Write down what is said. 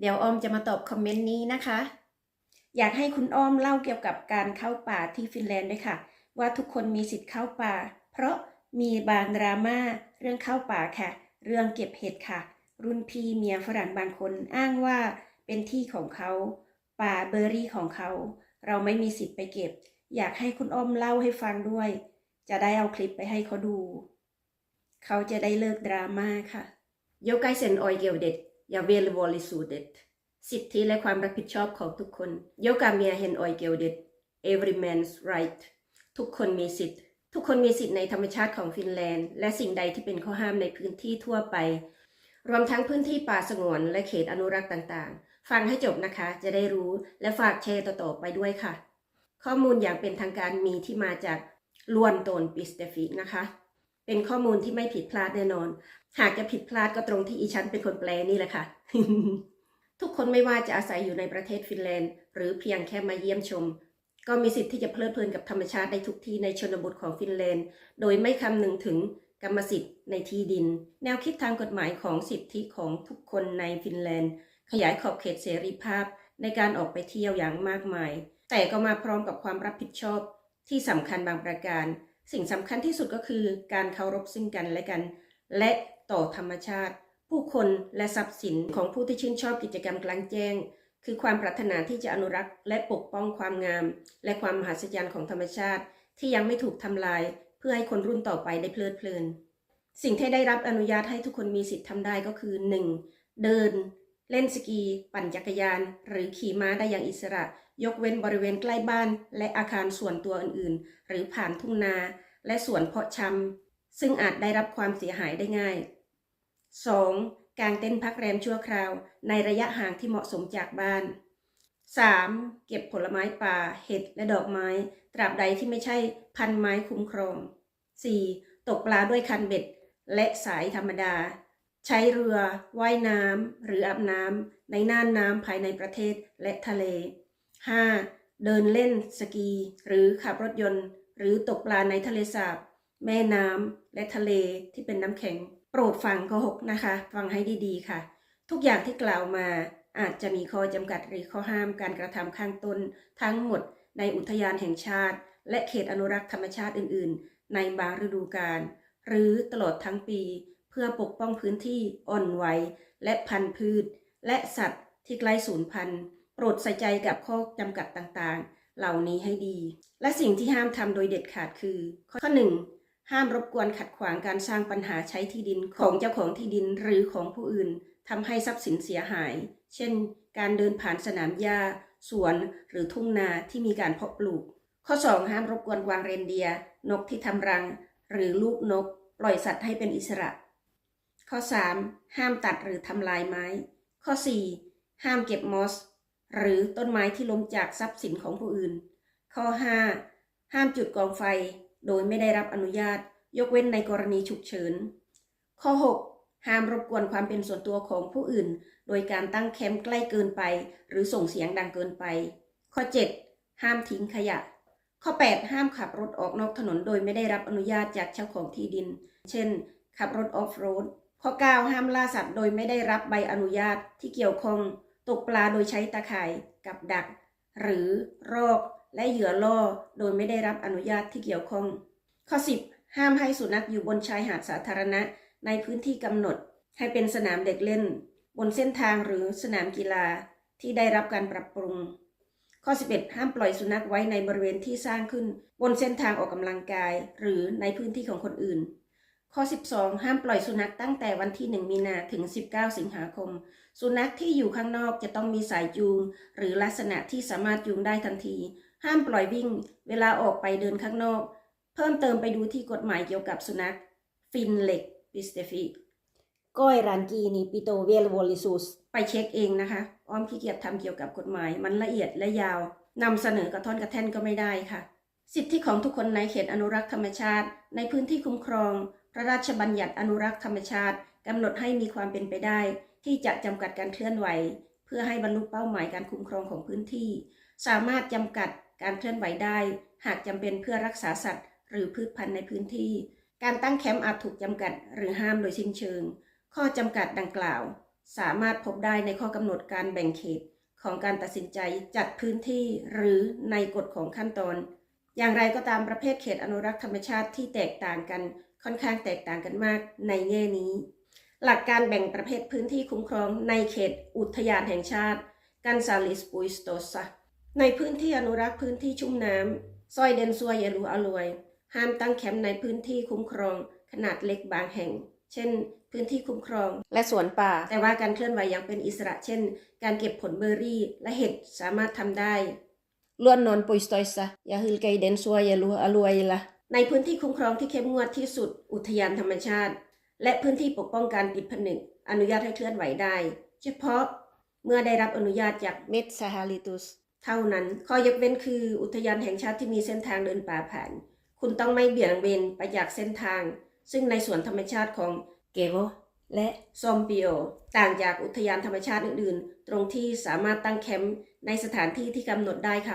เดี๋ยวออมจะมาตอบคอมเมนต์นี้นะคะ อยากให้คุณอ้อมเล่าเกี่ยวกับการเข้าป่าที่ฟินแลนด์ด้วยค่ะ ว่าทุกคนมีสิทธิ์เข้าป่า เพราะมีบางดราม่าเรื่องเข้าป่าค่ะ เรื่องเก็บเห็ดค่ะ รุ่นพี่เมียฝรั่งบางคนอ้างว่าเป็นที่ของเขา ป่าเบอร์รี่ของเขา เราไม่มีสิทธิ์ไปเก็บ อยากให้คุณอ้อมเล่าให้ฟังด้วย จะได้เอาคลิปไปให้เขาดู เขาจะได้เลิกดราม่าค่ะโยกไกเซนออยเกลเด็ด อย่าเวลวอลิสูเด็ดสิทธิและความรับผิดชอบของทุกคนโยกาเมียเห็นออยเกลเด็ด every man's right ทุกคนมีสิทธิ์ทุกคนมีสิทธิ์ในธรรมชาติของฟินแลนด์ และสิ่งใดที่เป็นข้อห้ามในพื้นที่ทั่วไป รวมทั้งพื้นที่ป่าสงวนและเขตอนุรักษ์ต่างๆ ฟังให้จบนะคะ จะได้รู้และฝากแชร์ต่อๆไปด้วยค่ะ ข้อมูลอย่างเป็นทางการมีที่มาจากลวนโตนปิสเตฟิกนะคะ เป็นข้อมูลที่ไม่ผิดพลาดแน่นอน หากจะผิดพลาดก็ตรงที่อีฉันเป็นคนแปลนี่แหละค่ะ ทุกคนไม่ว่าจะอาศัยอยู่ในประเทศฟินแลนด์ หรือเพียงแค่มาเยี่ยมชม ก็มีสิทธิ์ที่จะเพลิดเพลินกับธรรมชาติได้ทุกที่ในชนบทของฟินแลนด์ โดยไม่คำนึงถึงกรรมสิทธิ์ในที่ดิน แนวคิดทางกฎหมายของสิทธิของทุกคนในฟินแลนด์ ขยายขอบเขตเสรีภาพในการออกไปเที่ยวอย่างมากมาย แต่ก็มาพร้อมกับความรับผิดชอบที่สำคัญบางประการ สิ่งสำคัญที่สุดก็คือการเคารพซึ่งกันและกัน และ ต่อธรรมชาติ ผู้คนและทรัพย์สินของผู้ที่ชื่นชอบกิจกรรมกลางแจ้ง คือความปรารถนาที่จะอนุรักษ์ และปกป้องความงาม และความมหัศจรรย์ของธรรมชาติ ที่ยังไม่ถูกทำลาย เพื่อให้คนรุ่นต่อไปได้เพลิดเพลิน สิ่งที่ได้รับอนุญาตให้ทุกคนมีสิทธิ์ทำได้ก็คือ 1. เดิน เล่นสกี ปั่นจักรยาน หรือขี่ม้าได้อย่างอิสระ ยกเว้นบริเวณใกล้บ้าน และอาคารส่วนตัวอื่น ๆ หรือผ่านทุ่งนา และสวนเพาะชำซึ่งอาจได้รับความเสียหายได้ง่าย 2. การเต้นพักแรมชั่วคราว ในระยะห่างที่เหมาะสมจากบ้าน 3. เก็บผลไม้ป่า เห็ดและดอกไม้ ตราบใดที่ไม่ใช่พันไม้คุ้มครอง 4. ตกปลาด้วยคันเบ็ด และสายธรรมดา ใช้เรือ ว่ายน้ำ หรืออาบน้ำ ในน่านน้ำภายในประเทศและทะเล 5. เดินเล่นสกี หรือขับรถยนต์ หรือตกปลาในทะเลสาบ แม่น้ำ และทะเลที่เป็นน้ำแข็ง โปรดฟังข้อหกนะคะ ฟังให้ดีๆค่ะ ทุกอย่างที่กล่าวมาอาจจะมีข้อจำกัดหรือข้อห้ามการกระทำข้างต้น ทั้งหมดในอุทยานแห่งชาติ และเขตอนุรักษ์ธรรมชาติอื่น ๆ ในบางฤดูกาลหรือตลอดทั้งปี เพื่อปกป้องพื้นที่อ่อนไหวและพันธุ์พืช และสัตว์ที่ใกล้สูญพันธุ์ โปรดใส่ใจกับข้อจำกัดต่างๆ เหล่านี้ให้ดี และสิ่งที่ห้ามทำโดยเด็ดขาดคือ ข้อหนึ่ง ห้ามรบกวนขัดขวางการสร้างปัญหาใช้ที่ดินของเจ้าของที่ดินหรือของผู้อื่นทำให้ทรัพย์สินเสียหาย เช่น การเดินผ่านสนามหญ้า สวนหรือทุ่งนาที่มีการเพาะปลูก ข้อ 2 ห้ามรบกวนกวางเรนเดียร์นกที่ทำรัง หรือลูกนก ปล่อยสัตว์ให้เป็นอิสระ ข้อ 3 ห้ามตัดหรือทำลายไม้ ข้อ 4 ห้ามเก็บมอส หรือต้นไม้ที่ล้มจากทรัพย์สินของผู้อื่น ข้อ 5 ห้ามจุดกองไฟ โดยไม่ได้รับอนุญาต ยกเว้นในกรณีฉุกเฉิน ข้อ 6 ห้ามรบกวนความเป็นส่วนตัวของผู้อื่น โดยการตั้งแคมป์ใกล้เกินไป หรือส่งเสียงดังเกินไป ข้อ 7 ห้ามทิ้งขยะ ข้อ 8 ห้ามขับรถออกนอกถนน โดยไม่ได้รับอนุญาตจากเจ้าของที่ดิน เช่น ขับรถออฟโรด ข้อ 9 ห้ามล่าสัตว์โดยไม่ได้รับใบอนุญาตที่เกี่ยวข้อง ตกปลาโดยใช้ตาข่ายกับดัก หรือรอกและเหยื่อล่อโดยไม่ได้รับอนุญาตที่เกี่ยวข้อง ข้อ 10 ห้ามให้สุนัขอยู่บนชายหาดสาธารณะ ในพื้นที่กำหนด ให้เป็นสนามเด็กเล่น บนเส้นทางหรือสนามกีฬาที่ได้รับการปรับปรุง ข้อ 11 ห้ามปล่อยสุนัขไว้ในบริเวณที่สร้างขึ้น บนเส้นทางออกกำลังกาย หรือในพื้นที่ของคนอื่น ข้อ 12 ห้ามปล่อยสุนัขตั้งแต่วันที่ 1 มีนาถึง 19 สิงหาคม สุนัขที่อยู่ข้างนอกจะต้องมีสายจูง หรือลักษณะที่สามารถจูงได้ทันที ห้ามปล่อยวิ่ง เวลาออกไปเดินข้างนอก เพิ่มเติมไปดูที่กฎหมายเกี่ยวกับสุนัข ฟินเล็กปิสเตฟิก้อยรานกีนีปิโตเวลวอลิซูสไปเช็คเองนะคะ อ้อมขี้เกียจทำเกี่ยวกับกฎหมาย มันละเอียดและยาวนำเสนอกระท่อนกระแท่นก็ไม่ได้ค่ะ สิทธิของทุกคนในเขตอนุรักษ์ธรรมชาติ ในพื้นที่คุ้มครอง พระราชบัญญัติอนุรักษ์ธรรมชาติกำหนดให้มีความเป็นไปได้ ที่จะจำกัดการเคลื่อนไหว เพื่อให้บรรลุเป้าหมายการคุ้มครองของพื้นที่ สามารถจำกัดการเคลื่อนไหวได้ หากจำเป็นเพื่อรักษาสัตว์ หรือพืชพันธุ์ในพื้นที่ การตั้งแคมป์อาจถูกจำกัด หรือห้ามโดยสิ้นเชิง ข้อจำกัดดังกล่าว สามารถพบได้ในข้อกำหนดการแบ่งเขตของการตัดสินใจจัดพื้นที่หรือในกฎของขั้นตอน อย่างไรก็ตามประเภทเขตอนุรักษ์ธรรมชาติที่แตกต่างกัน ค่อนข้างแตกต่างกันมากในแง่นี้ หลักการแบ่งประเภทพื้นที่คุ้มครองในเขตอุทยานแห่งชาติกันซาลิสปุยสโตซาในพื้นที่อนุรักษ์พื้นที่ชุ่มน้ำซอยเดนซัวเยลูอลวย ห้ามตั้งแคมป์ในพื้นที่คุ้มครองขนาดเล็กบางแห่ง เช่น พื้นที่คุ้มครอง และสวนป่า แต่ว่าการเคลื่อนไหวอย่างเป็นอิสระ เช่น การเก็บผลเบอร์รี่และเห็ดสามารถทำได้ล้วนนอนปุยสตอยซะอย่าฮืลไกเดนซัวอย่าลัวอลวยละ ในพื้นที่คุ้มครองที่เข้มงวดที่สุด อุทยานธรรมชาติ และพื้นที่ปกป้องการปิดผนึก อนุญาตให้เคลื่อนไหวได้ เฉพาะเมื่อได้รับอนุญาตจากเมดซาฮาลิตุส เท่านั้น ข้อยกเว้นคืออุทยานแห่งชาติที่มีเส้นทางเดินป่าผ่าน คุณต้องไม่เบี่ยงเบนไปจากเส้นทาง ซึ่งในสวนธรรมชาติของเกโวและซอมปิโอต่างจากอุทยานธรรมชาติอื่นๆ ตรงที่สามารถตั้งแคมป์ในสถานที่ที่กำหนดได้ค่ะ